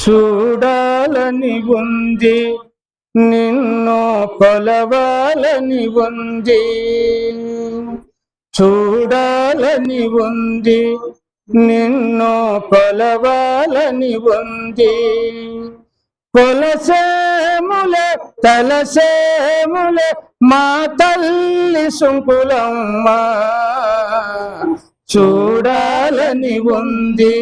చూడాలని ఉంది నిన్ను కొలవాలని ఉంది. చూడాలని ఉంది నిన్ను కొలవాలని ఉంది. కొలసేములే తలసేములే మా తల్లి సుంకులమ్మ. చూడాలని ఉంది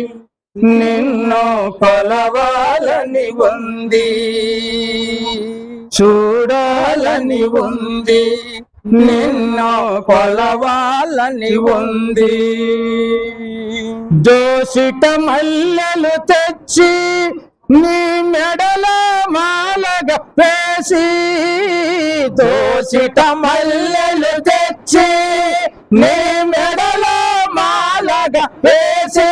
నిన్ను కొలవాలని ఉంది. చూడాలని ఉంది. నిన్ను కొలవాలని ఉంది. దోషిట మల్లెలు తెచ్చి నీ మెడల మాలగా వేసి దోషిట మల్లెలు తెచ్చి నీ మెడల మాలగా వేసి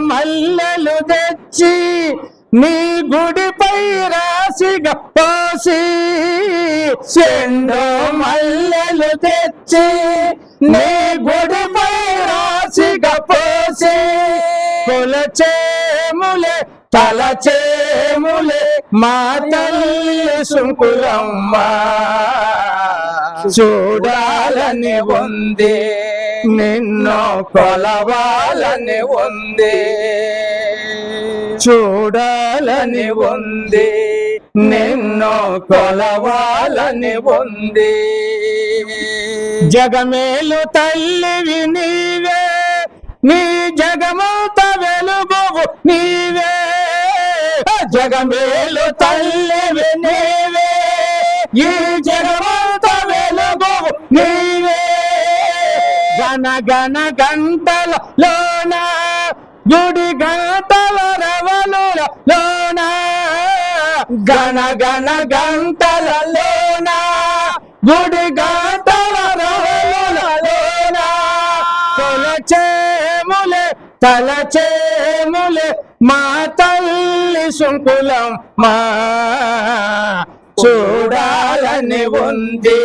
మల్లెలు తెచ్చి నీ గుడిపై రాసి పోసి సెండు మల్లెలు తెచ్చి నీ గుడిపై రాసి పోసి కొలచేములే తలచేములే మా తల్లి సుంకులమ్మ. చూడాలని ఉంది. నిన్ను కొలవాలని ఉంది. చూడాలని ఉంది. నిన్ను కొలవాలని ఉంది. జగమేలు తల్లివి నీవే. నీ జగమంత వెలుగు నీవే. జగమేలు తల్లివి నీవే. ఈ జగమంత వెలుగు నీవే. గన గంటల లోన గుడి గంటల రవలుల లోన గన గన గంటల లోన గుడి గంటల రవలుల లోన కొలచేములే తలచేములే మా తల్లి శుంకులం మా చూడాలని ఉంది.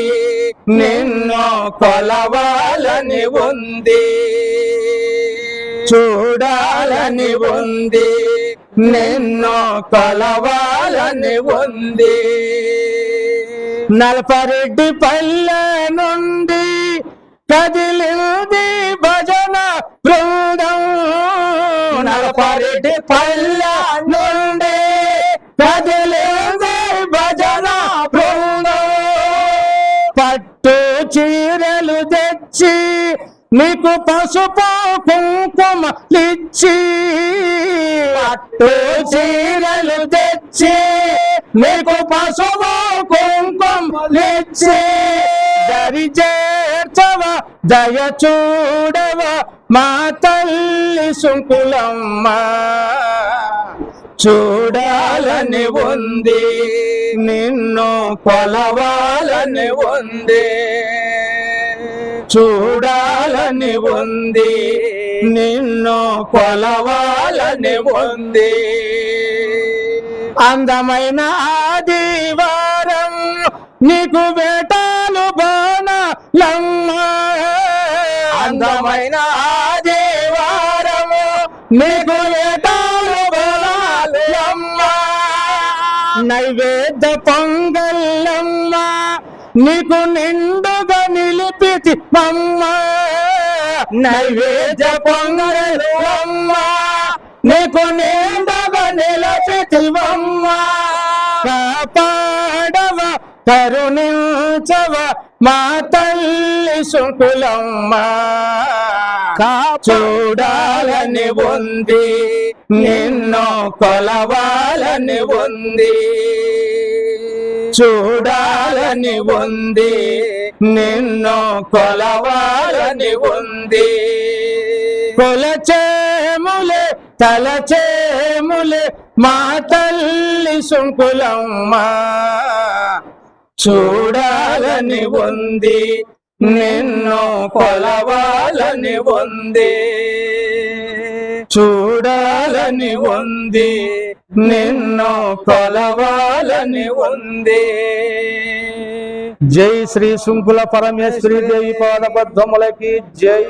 నిన్ను కొలవాలని ఉంది. చూడాలని ఉంది. నిన్ను కొలవాలని ఉంది. నలపరెడ్డి పల్లె నుండి కదిలింది భజన బృందం. నలపరెడ్డి పల్లె నుండి చీరలు తెచ్చి నీకు పసుపు కుంకుమలిచ్చి పట్టు చీరలు తెచ్చి నీకు పసుపు కుంకుమలిచ్చి దరి చేర్చవ దయ చూడవ మా తల్లి సుంకులమ్మ చూడాలని ఉంది నిన్ను కొలవాలని ఉంది. చూడాలని ఉంది. నిన్ను కొలవాలని ఉంది. అందమైన ఆదివారం నీకు వేటాలు బాణ అందమైన ఆదివారము నీకు వేటాలు బాణాలు నైవేద్య పొంగ నీకు నిండుగా నిలిపితి అమ్మ. నైవేద్య పొంగలమ్మ నీకు నిండుగా నిలిపితి అమ్మ. కాపాడవ కరుణించవ మా తల్లి శుకులమ్మ. చూడాలని ఉంది నిన్ను కొలవాలని ఉంది. చూడాలని ఉంది నిన్ను కొలవాలని ఉంది. కొలచేములే తలచేములే మా తల్లి శుంకులమ్మ చూడాలని ఉంది నిన్ను కొలవాలని ఉంది. చూడాలని ఉంది నిన్ను కొలవాలని ఉంది. జై శ్రీ శృంకుల పరమేశ్వరి దేవి పాదపద్మములకి జై.